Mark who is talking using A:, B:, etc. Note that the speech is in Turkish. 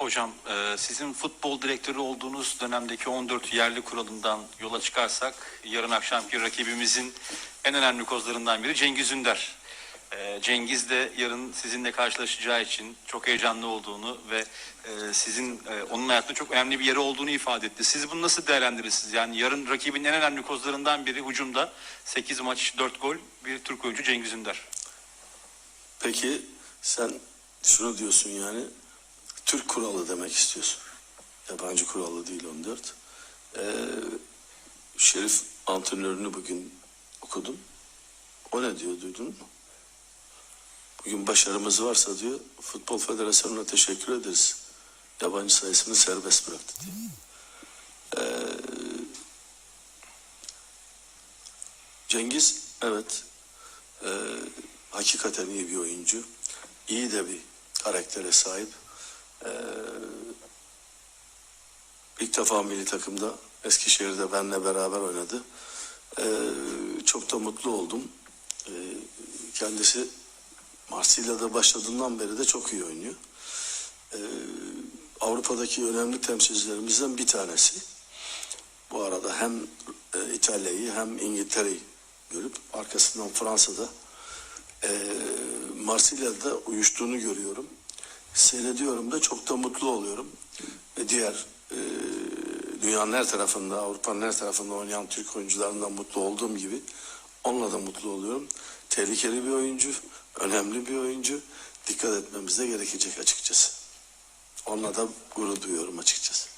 A: Hocam e, sizin futbol direktörü olduğunuz dönemdeki 14 yerli kuralından yola çıkarsak yarın akşamki rakibimizin en önemli kozlarından biri Cengiz Ünder. E, Cengiz de yarın sizinle karşılaşacağı için çok heyecanlı olduğunu ve e, sizin onun hayatında çok önemli bir yeri olduğunu ifade etti. Siz bunu nasıl değerlendirirsiniz? Yani yarın rakibin en önemli kozlarından biri hücumda 8 maç 4 gol bir Türk oyuncu Cengiz Ünder.
B: Peki sen şunu diyorsun yani Türk kuralı demek istiyorsun. Yabancı kuralı değil 14. Ee, Şerif antrenörünü bugün okudum. O ne diyor duydun mu? Bugün başarımız varsa diyor Futbol Federasyonu'na teşekkür ederiz. Yabancı sayısını serbest bıraktı diyor. Ee, Cengiz evet ee, hakikaten iyi bir oyuncu. İyi de bir karaktere sahip. Ee, ilk defa milli takımda Eskişehir'de benle beraber oynadı. Ee, çok da mutlu oldum. Ee, kendisi Marsilya'da başladığından beri de çok iyi oynuyor. Ee, Avrupa'daki önemli temsilcilerimizden bir tanesi. Bu arada hem e, İtalya'yı hem İngiltere'yi görüp arkasından Fransa'da e, Marsilya'da uyuştuğunu görüyorum. Seyrediyorum da çok da mutlu oluyorum. Ve diğer e, dünyanın her tarafında, Avrupa'nın her tarafında oynayan Türk oyuncularından mutlu olduğum gibi onunla da mutlu oluyorum. Tehlikeli bir oyuncu, önemli bir oyuncu. Dikkat etmemiz de gerekecek açıkçası. Onunla da gurur duyuyorum açıkçası.